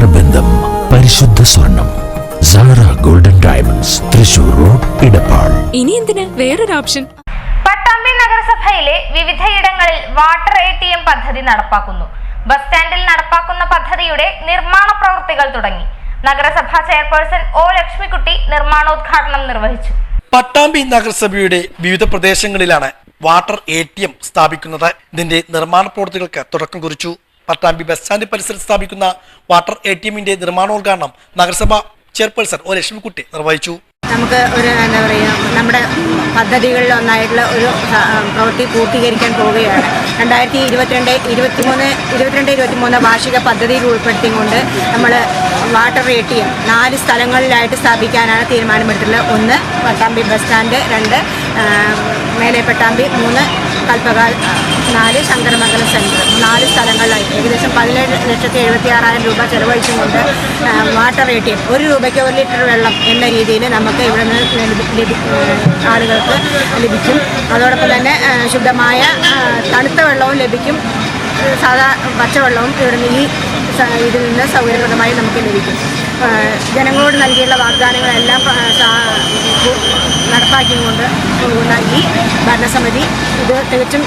നേത്രബന്ധം പരിശുദ്ധ സ്വർണം. Sara golden diamonds Thrissur road Edappal. ഇനി എന്തിന്? വേറൊരു ഓപ്ഷൻ പട്ടാമ്പി നഗരസഭയിലെ വിവിധയിടങ്ങളിൽ വാട്ടർ എ ടി എം പദ്ധതി നടപ്പാക്കുന്നു. ബസ് സ്റ്റാൻഡിൽ നടപ്പാക്കുന്ന പദ്ധതിയുടെ നിർമ്മാണ പ്രവൃത്തികൾ തുടങ്ങി. നഗരസഭാ ചെയർപേഴ്സൺ ഒ ലക്ഷ്മിക്കുട്ടി നിർമ്മാണോദ്ഘാടനം നിർവഹിച്ചു. പട്ടാമ്പി നഗരസഭയുടെ വിവിധ പ്രദേശങ്ങളിലാണ് വാട്ടർ എ ടി എം സ്ഥാപിക്കുന്നത്. ഇതിന്റെ നിർമ്മാണ പ്രവൃത്തികൾക്ക് തുടക്കം കുറിച്ചു. പട്ടാമ്പി ബസ് സ്റ്റാൻഡ് പരിസരത്ത് സ്ഥാപിക്കുന്ന വാട്ടർ എ ടി എമ്മിന്റെ നിർമ്മാണോദ്ഘാടനം നഗരസഭ ചെയർപേഴ്സൺ ഒ ലക്ഷ്മിക്കുട്ടി നിർവഹിച്ചു. നമുക്ക് ഒരു എന്താ പറയുക നമ്മുടെ പദ്ധതികളിൽ ഒന്നായിട്ടുള്ള ഒരു പ്രവൃത്തി പൂർത്തീകരിക്കാൻ പോവുകയാണ്. രണ്ടായിരത്തി ഇരുപത്തിരണ്ട് ഇരുപത്തിമൂന്ന് ഇരുപത്തിരണ്ട് ഇരുപത്തിമൂന്ന് വാർഷിക പദ്ധതിയിൽ ഉൾപ്പെടുത്തിക്കൊണ്ട് നമ്മൾ വാട്ടർ എ ടി എം നാല് സ്ഥലങ്ങളിലായിട്ട് സ്ഥാപിക്കാനാണ് തീരുമാനമെടുത്തിട്ടുള്ളത് ഒന്ന് പട്ടാമ്പി ബസ് സ്റ്റാൻഡ് രണ്ട് മേലെ പട്ടാമ്പി മൂന്ന് കൽപ്പകാൽ നാല് ശങ്കരമംഗലം സെന്റർ നാല് സ്ഥലങ്ങളിലായി. ഏകദേശം പതിനേഴ് ലക്ഷത്തി എഴുപത്തി ആറായിരം രൂപ ചെലവഴിച്ചുകൊണ്ട് വാട്ടർ എ ടി എം ഒരു രൂപയ്ക്ക് ഒരു ലിറ്റർ വെള്ളം എന്ന രീതിയിൽ നമുക്ക് ഇവിടെ നിന്ന് ആളുകൾക്ക് ലഭിക്കും. അതോടൊപ്പം തന്നെ ശുദ്ധമായ തണുത്ത വെള്ളവും ലഭിക്കും. സാധാ പച്ചവെള്ളവും ഇവിടുന്ന് ഈ ഇതിൽ നിന്ന് സൗകര്യപ്രദമായി നമുക്ക് ലഭിക്കും. ജനങ്ങളോട് നൽകിയുള്ള വാഗ്ദാനങ്ങളെല്ലാം ആ, കൊണ്ട് ഉണ്ടാക്കി ഭരണസമിതി ഇത് തികച്ചും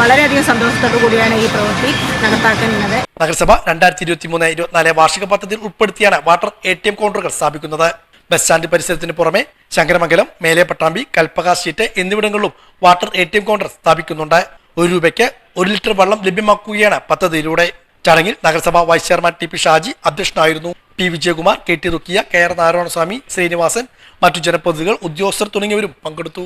വളരെയധികം സന്തോഷത്തോടു കൂടിയാണ് ഈ പ്രവൃത്തി നടപ്പാക്കുന്നത് നഗരസഭ രണ്ടായിരത്തി ഇരുപത്തി മൂന്ന് ഇരുപത്തിനാല് വാർഷിക പദ്ധതിയിൽ ഉൾപ്പെടുത്തിയാണ് വാട്ടർ എ ടി എം കൗണ്ടറുകൾ സ്ഥാപിക്കുന്നത്. ബസ് സ്റ്റാൻഡ് പരിസരത്തിന് പുറമെ ശങ്കരമംഗലം മേലെ പട്ടാമ്പി കൽപ്പക സീറ്റ് എന്നിവിടങ്ങളിലും water A T M counter സ്ഥാപിക്കുന്നുണ്ട്. ഒരു രൂപയ്ക്ക് ഒരു ലിറ്റർ വെള്ളം ലഭ്യമാക്കുകയാണ് പദ്ധതിയിലൂടെ. ചടങ്ങിൽ നഗരസഭ vice chairman T P Shaji അധ്യക്ഷനായിരുന്നു. P. Vijayakumar K. T. Rukkiya K. R. Narayanaswamy Sreenivasan മറ്റു ജനപ്രതിനിധികൾ ഉദ്യോഗസ്ഥർ തുടങ്ങിയവരും പങ്കെടുത്തു.